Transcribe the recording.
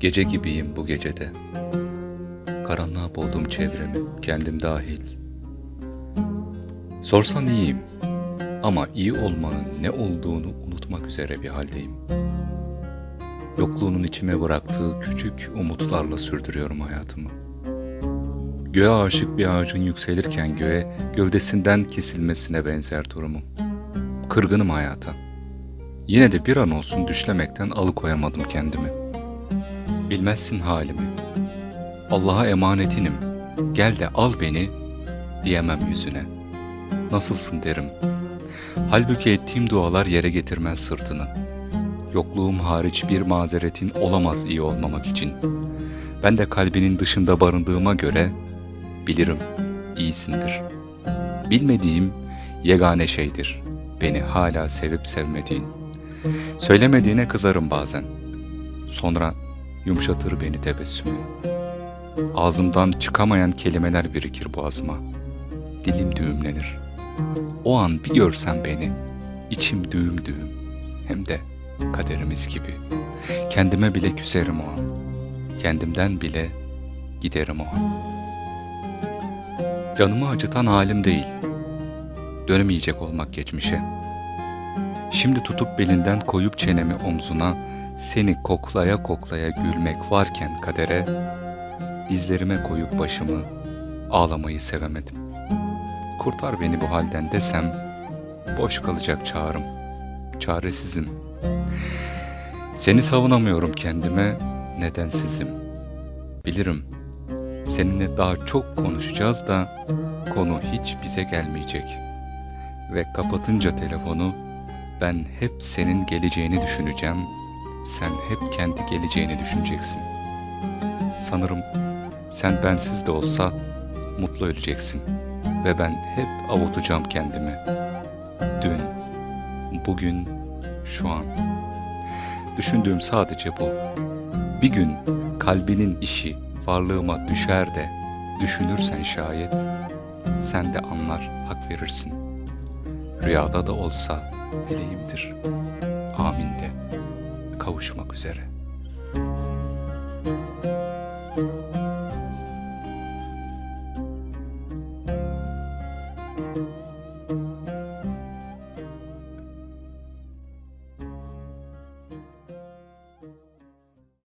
Gece gibiyim bu gecede. Karanlığa boğdum çevremi, kendim dahil. Sorsan iyiyim ama iyi olmanın ne olduğunu unutmak üzere bir haldeyim. Yokluğunun içime bıraktığı küçük umutlarla sürdürüyorum hayatımı. Göğe aşık bir ağacın yükselirken göğe gövdesinden kesilmesine benzer durumum. Kırgınım hayata. Yine de bir an olsun düşlemekten alıkoyamadım kendimi. Bilmezsin halimi. Allah'a emanetinim. Gel de al beni diyemem yüzüne. Nasılsın derim. Halbuki ettiğim dualar yere getirmez sırtını. Yokluğum hariç bir mazeretin olamaz iyi olmamak için. Ben de kalbinin dışında barındığıma göre bilirim iyisindir. Bilmediğim yegane şeydir. Beni hala sevip sevmediğin. Söylemediğine kızarım bazen. Sonra yumuşatır beni tebessümü. Ağzımdan çıkamayan kelimeler birikir boğazıma. Dilim düğümlenir. O an bir görsen beni, içim düğüm düğüm. Hem de kaderimiz gibi. Kendime bile küserim o an. Kendimden bile giderim o an. Canımı acıtan halim değil. Dönemeyecek olmak geçmişe. Şimdi tutup belinden koyup çenemi omzuna, seni koklaya koklaya gülmek varken kadere, dizlerime koyup başımı, ağlamayı sevemedim. Kurtar beni bu halden desem, boş kalacak çağrım, çaresizim. Seni savunamıyorum kendime, nedensizim. Bilirim, seninle daha çok konuşacağız da, konu hiç bize gelmeyecek. Ve kapatınca telefonu, ben hep senin geleceğini düşüneceğim, sen hep kendi geleceğini düşüneceksin. Sanırım sen bensiz de olsa mutlu öleceksin ve ben hep avutacağım kendimi. Dün, bugün, şu an. Düşündüğüm sadece bu. Bir gün kalbinin işi varlığıma düşer de düşünürsen şayet sen de anlar hak verirsin. Rüyada da olsa dileğimdir. Amin de. Kavuşmak üzere.